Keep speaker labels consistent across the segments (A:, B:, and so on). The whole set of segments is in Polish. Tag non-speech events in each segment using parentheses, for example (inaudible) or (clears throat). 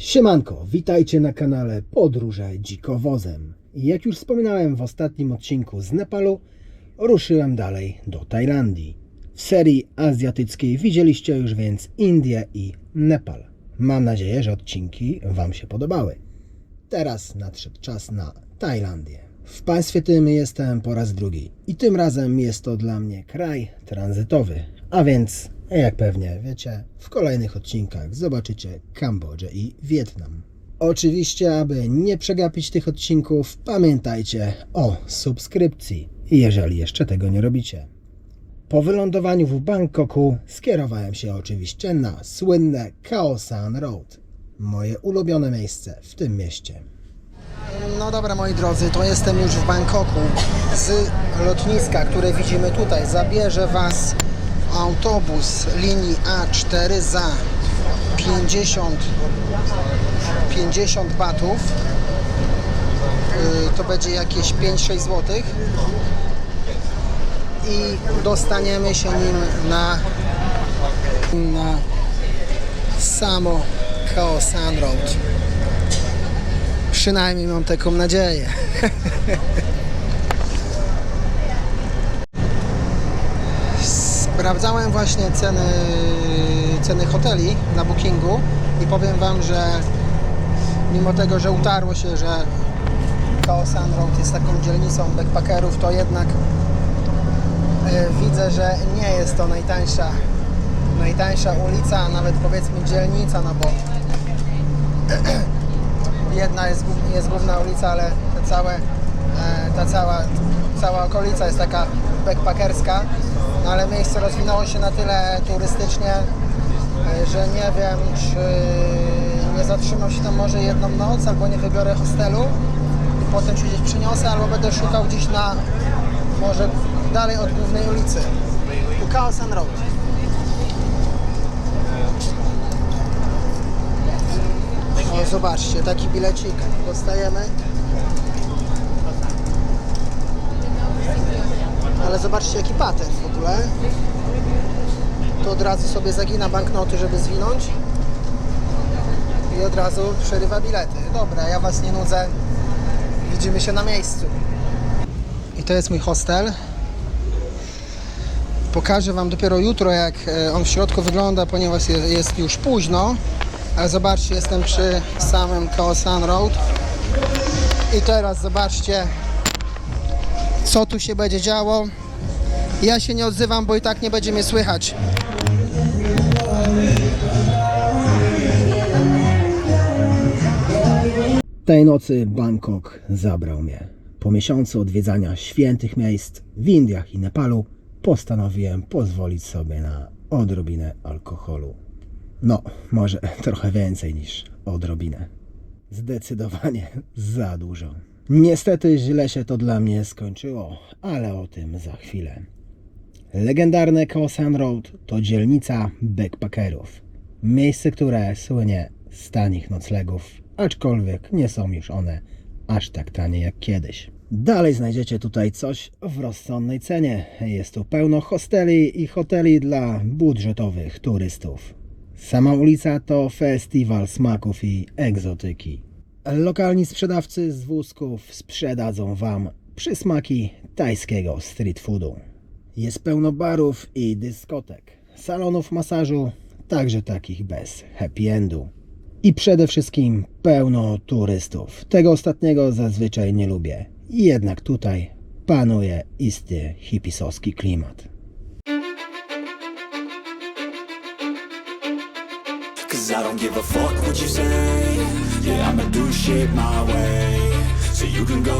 A: Siemanko, witajcie na kanale Podróże Dzikowozem. Jak już wspominałem w ostatnim odcinku z Nepalu, ruszyłem dalej do Tajlandii. W serii azjatyckiej widzieliście już więc Indię i Nepal. Mam nadzieję, że odcinki Wam się podobały. Teraz nadszedł czas na Tajlandię. W państwie tym jestem po raz drugi i tym razem jest to dla mnie kraj tranzytowy, a więc, jak pewnie wiecie, w kolejnych odcinkach zobaczycie Kambodżę i Wietnam. Oczywiście, aby nie przegapić tych odcinków, pamiętajcie o subskrypcji, jeżeli jeszcze tego nie robicie. Po wylądowaniu w Bangkoku skierowałem się oczywiście na słynne Khao San Road, moje ulubione miejsce w tym mieście. No dobra moi drodzy, to jestem już w Bangkoku. Z lotniska, które widzimy tutaj, zabierze Was autobus linii A4 za 50, 50 batów. Yy, To będzie jakieś 5-6 złotych i dostaniemy się nim na, na samo San Road. Przynajmniej mam taką nadzieję. (laughs) Sprawdzałem właśnie ceny, ceny hoteli na bookingu i powiem Wam, że mimo tego, że utarło się, że Khao San Road jest taką dzielnicą backpackerów, to jednak e, widzę, że nie jest to najtańsza, najtańsza ulica, a nawet powiedzmy dzielnica, no bo (clears throat) jedna jest, jest główna ulica, ale te całe, e, ta cała, cała okolica jest taka backpackerska, ale miejsce rozwinęło się na tyle turystycznie, e, że nie wiem, czy nie zatrzymam się tam może jedną noc, albo nie wybiorę hostelu i potem się gdzieś przeniosę, albo będę szukał gdzieś na, może dalej od głównej ulicy. Tu Khao San Road. O, zobaczcie, taki bilecik dostajemy. Ale zobaczcie, jaki patent w ogóle. To od razu sobie zagina banknoty, żeby zwinąć. I od razu przerywa bilety. Dobra, ja Was nie nudzę. Widzimy się na miejscu. I to jest mój hostel. Pokażę Wam dopiero jutro, jak e, on w środku wygląda, ponieważ je- jest już późno. Ale zobaczcie, jestem przy samym Khao San Road. I teraz zobaczcie, co tu się będzie działo. Ja się nie odzywam, bo i tak nie będzie mnie słychać. Tej nocy Bangkok zabrał mnie. Po miesiącu odwiedzania świętych miejsc w Indiach i Nepalu postanowiłem pozwolić sobie na odrobinę alkoholu. No, może (laughs) trochę więcej niż odrobinę. Zdecydowanie za dużo. Niestety źle się to dla mnie skończyło, ale o tym za chwilę. Legendarne Khao San Road to dzielnica backpackerów. Miejsce, które słynie z tanich noclegów, aczkolwiek nie są już one aż tak tanie jak kiedyś. Dalej znajdziecie tutaj coś w rozsądnej cenie. Jest tu pełno hosteli i hoteli dla budżetowych turystów. Sama ulica to festiwal smaków i egzotyki. Lokalni sprzedawcy z wózków sprzedadzą Wam przysmaki tajskiego street foodu. Jest pełno barów i dyskotek, salonów masażu, także takich bez happy endu. I przede wszystkim pełno turystów. Tego ostatniego zazwyczaj nie lubię. Jednak tutaj panuje isty hipisowski klimat.
B: Cause I don't give a fuck what you say Yeah, I'ma do shit my way So you can go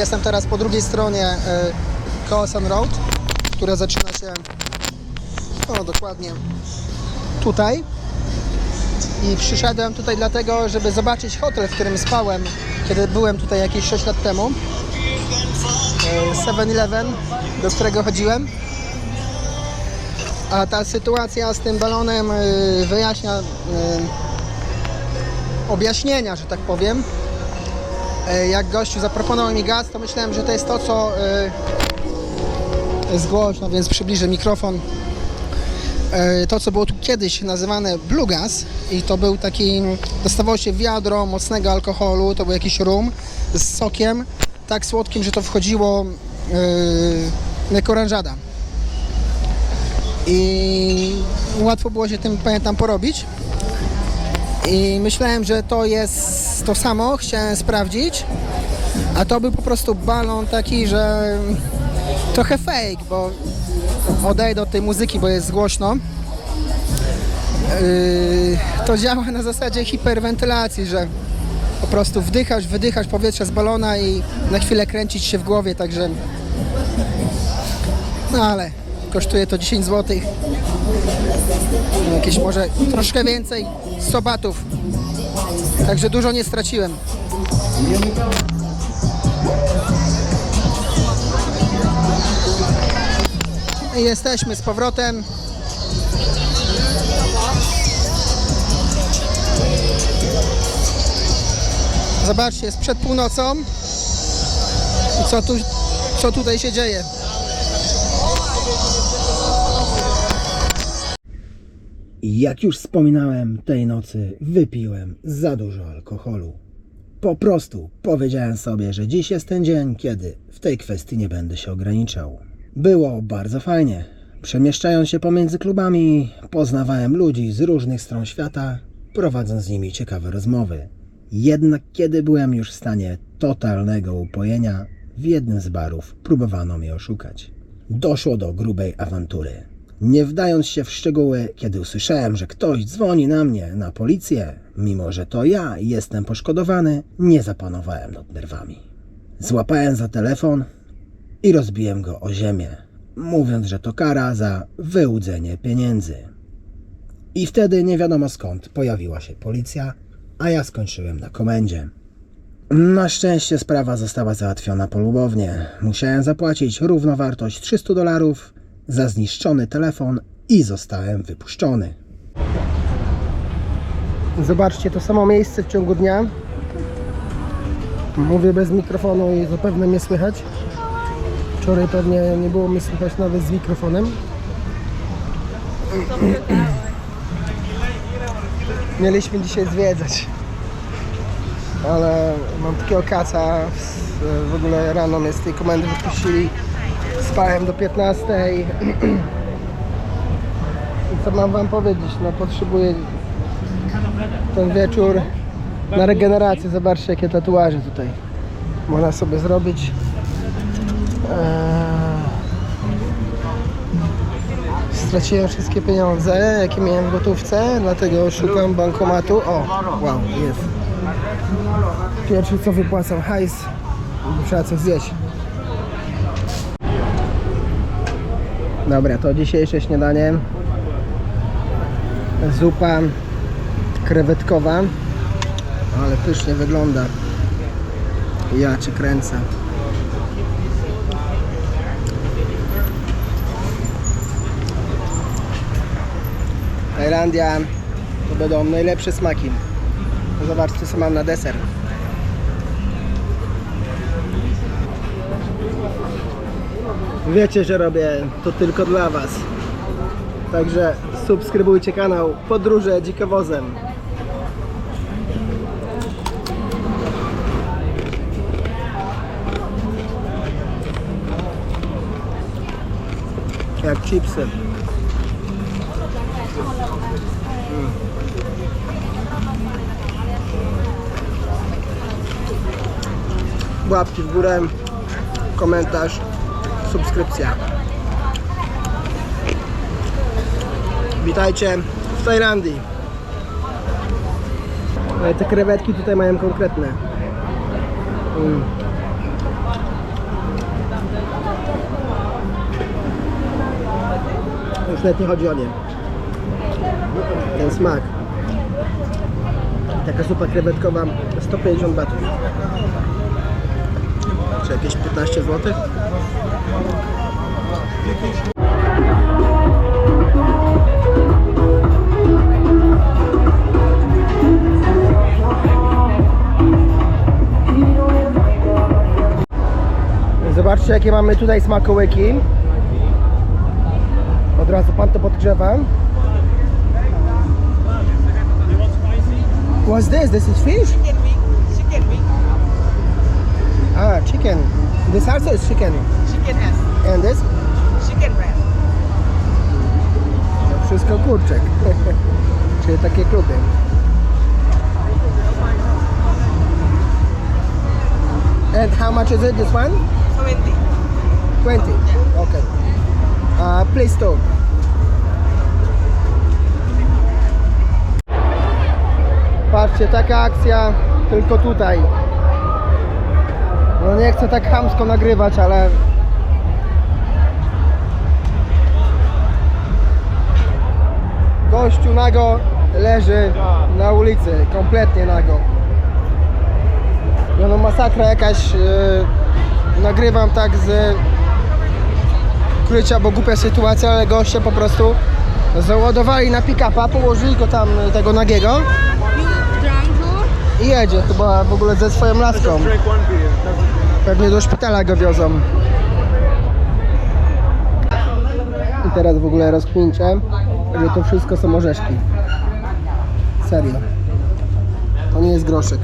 C: Jestem teraz po drugiej stronie e, Kosan Road, która zaczyna się o, dokładnie tutaj. I przyszedłem tutaj dlatego, żeby zobaczyć hotel, w którym spałem, kiedy byłem tutaj jakieś 6 lat temu. E, 7-Eleven, do którego chodziłem. A ta sytuacja z tym balonem e, wyjaśnia e, objaśnienia, że tak powiem. E, jak gościu zaproponował mi gaz, to myślałem, że to jest to, co e, jest głośno, więc przybliżę mikrofon. E, To, co było tu kiedyś nazywane blue gas i to był taki, dostawało się wiadro mocnego alkoholu, to był jakiś rum z sokiem, tak słodkim, że to wchodziło yy, jako oranżada. I łatwo było się tym, pamiętam, porobić. I myślałem, że to jest to samo, chciałem sprawdzić, a to był po prostu balon taki, że trochę fake, bo odejdę od tej muzyki, bo jest głośno. Yy, to działa na zasadzie hiperwentylacji, że po prostu wdychasz, wydychasz powietrze z balona i na chwilę kręcić się w głowie, także no ale kosztuje to 10 zł. Jakieś może troszkę więcej 100 batów. Także dużo nie straciłem. I jesteśmy z powrotem. Zobaczcie, jest przed północą. I co tu, co tutaj się dzieje?
A: Jak już wspominałem, tej nocy wypiłem za dużo alkoholu. Po prostu powiedziałem sobie, że dziś jest ten dzień, kiedy w tej kwestii nie będę się ograniczał. Było bardzo fajnie. Przemieszczając się pomiędzy klubami, poznawałem ludzi z różnych stron świata, prowadząc z nimi ciekawe rozmowy. Jednak kiedy byłem już w stanie totalnego upojenia, w jednym z barów próbowano mnie oszukać. Doszło do grubej awantury. Nie wdając się w szczegóły, kiedy usłyszałem, że ktoś dzwoni na mnie, na policję, mimo że to ja jestem poszkodowany, nie zapanowałem nad nerwami. Złapałem za telefon i rozbiłem go o ziemię, mówiąc, że to kara za wyłudzenie pieniędzy. I wtedy nie wiadomo skąd pojawiła się policja, a ja skończyłem na komendzie. Na szczęście sprawa została załatwiona polubownie. Musiałem zapłacić równowartość 300 dolarów za zniszczony telefon i zostałem wypuszczony.
C: Zobaczcie, to samo miejsce w ciągu dnia. Mówię bez mikrofonu i zapewne mnie słychać. Wczoraj pewnie nie było mnie słychać nawet z mikrofonem. (clears throat) Mieliśmy dzisiaj zwiedzać. Ale mam takiego kaca. W ogóle rano mnie z tej komendy wypuścili. Spałem do 15. I co mam wam powiedzieć? No potrzebuję ten wieczór na regenerację. Zobaczcie jakie tatuaże tutaj można sobie zrobić. Eee, Straciłem wszystkie pieniądze, jakie miałem w gotówce, dlatego szukam bankomatu. O, wow, jest. Pierwszy co wypłacam hajs, trzeba coś zjeść. Dobra, to dzisiejsze śniadanie. Zupa krewetkowa. Ale pysznie wygląda. Ja cię kręcę. Tajlandia to będą najlepsze smaki. Zobaczcie co mam na deser. Wiecie, że robię to tylko dla Was. Także subskrybujcie kanał Podróże Dzikowozem. Jak chipsy. Mm. Łapki w górę, komentarz, subskrypcja. Witajcie w Tajlandii. Ale te krewetki tutaj mają konkretne. Mm. Już nawet nie chodzi o nie. Ten smak. Taka zupa krewetkowa 150 batów. Czy jakieś 15 zł? Zobaczcie jakie mamy tutaj smakołyki. Od razu pan to podgrzewa. What's this? This is fish?
D: chicken wing, chicken wing,
C: Ah, chicken. This also is chicken.
D: chicken has
C: And this?
D: chicken breast.
C: Wszystko kurczek. (laughs) Czyli takie kluby. And how much is it, this one?
D: Twenty.
C: 20. Okay. Uh, please stop. Patrzcie, taka akcja tylko tutaj. No nie chcę tak chamsko nagrywać, ale gościu nago leży na ulicy, kompletnie nago. No, no masakra jakaś. Yy, nagrywam tak z ukrycia, bo głupia sytuacja, ale goście po prostu załadowali na pick-upa, położyli go tam tego nagiego i jedzie chyba w ogóle ze swoją laską. Pewnie do szpitala go wiozą. I teraz w ogóle rozkmincie, że to wszystko są orzeszki. Serio. To nie jest groszek.